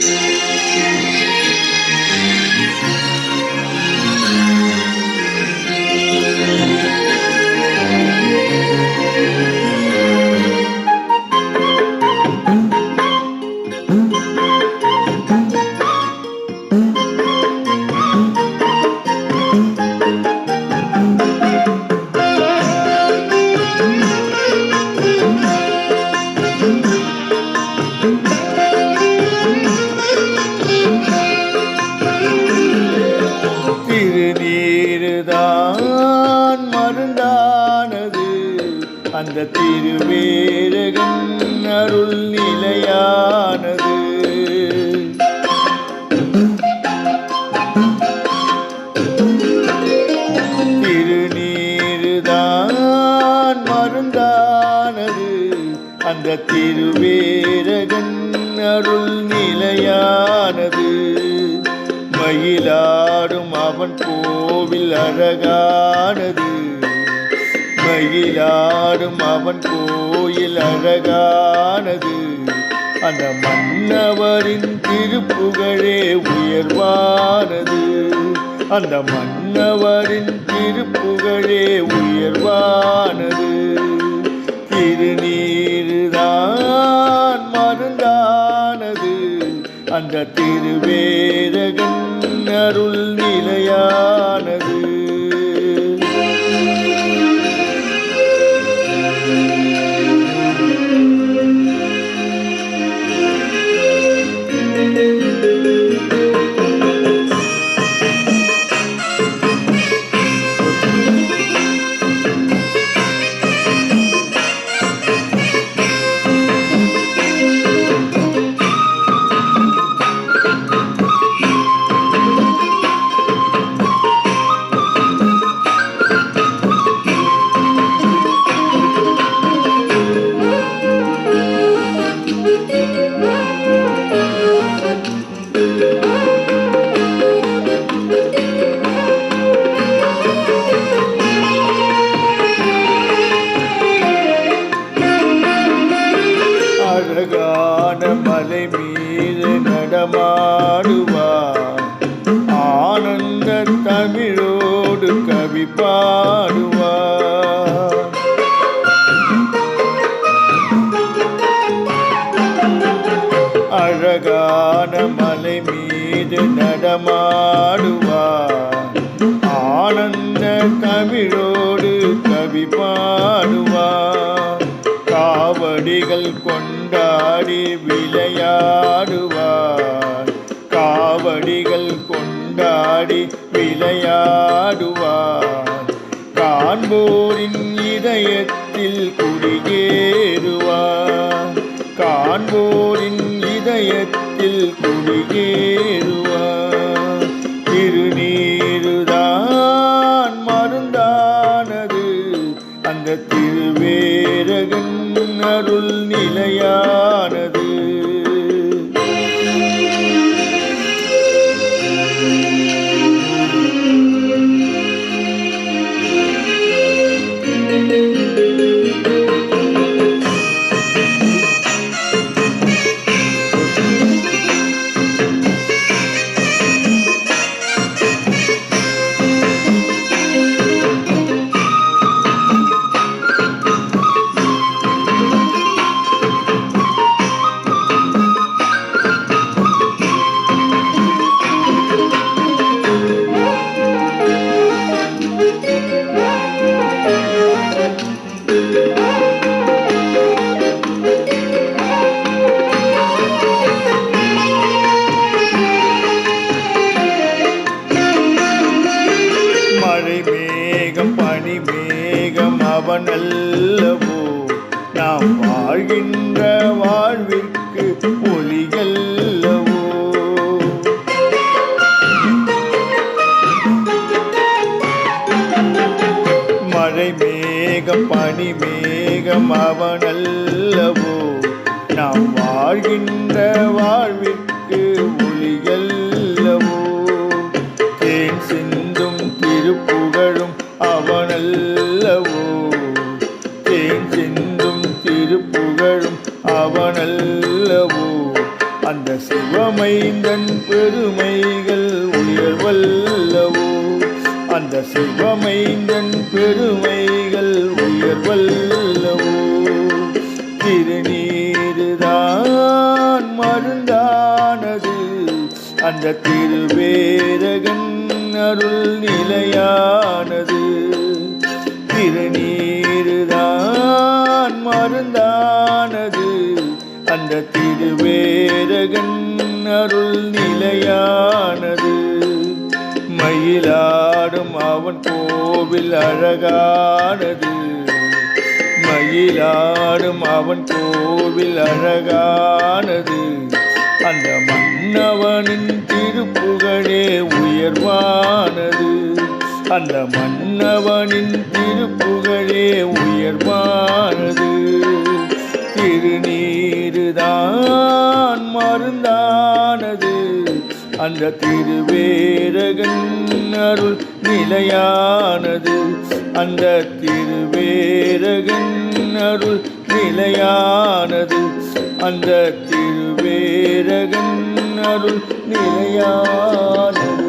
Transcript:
Música தான் மருந்தானது. அந்த திருவேரகன் அருள் நிலையானது. திருநீருதான் மருந்தானது. அந்த திருவேரகன் அருள் நிலையானது. மயிலாடும் அவன் கோவில் அழகானது. மயிலாடும் அவன் கோயில் அழகானது. அந்த மன்னவரின் திருப்புகழே உயர்வானது. அந்த மன்னவரின் திருப்புகழே உயர்வானது. திருநீருதான் மருந்தானது. அந்த திருவே அருள் நிலையா? மலை மீது நடமாடுவார். ஆனந்த தமிழோடு கவி பாடுவார். அழகான மலை மீது நடமாடுவார். ஆனந்த தமிழோடு கவி பாடுவார். கொடிகள் கொண்டாடி விளையாடுவார். காவடிகள் கொண்டாடி விளையாடுவார். காண்போரின் இதயத்தில் குடியேறுவார். காண்போரின் இதயத்தில் குடியேறுவார். திருநீருதான் மருந்தானது. அந்த திருவேரகன் அருள் நிலையானது. மழை நாம் வாழ்கின்ற வாழ்விற்கு ஒளியல்லவோ? மழை மேகம் பனி மேகம் நாம் வாழ்கின்ற வாழ்விற்கு ஐந்தன் பெருமைகள் உயர் வல்லவோ அந்த சிவமைந்தன் பெருமைகள் உயர் வல்லவோ திருநீருதான் மருந்தானது அந்த திருவேரகன் அருள் நிலையானது திருநீருதான் மருந்தானது அந்த திருவேரகன் அருள் நிலையானது. மயிலாடும் அவன் கோவில் அழகானது. மயிலாடும் அவன் கோவில் அழகானது. அந்த மன்னவனின் திருப்புகழே உயர்வானது. அந்த மன்னவனின் திருப்புகழே உயர்வானது. திருநீருதான் மருந்தான். அந்த திருவேரகன் அருள் நிலையானது. அந்த திருவேரகன் அருள் நிலையானது. அந்த திருவேரகன் அருள் நிலையானது.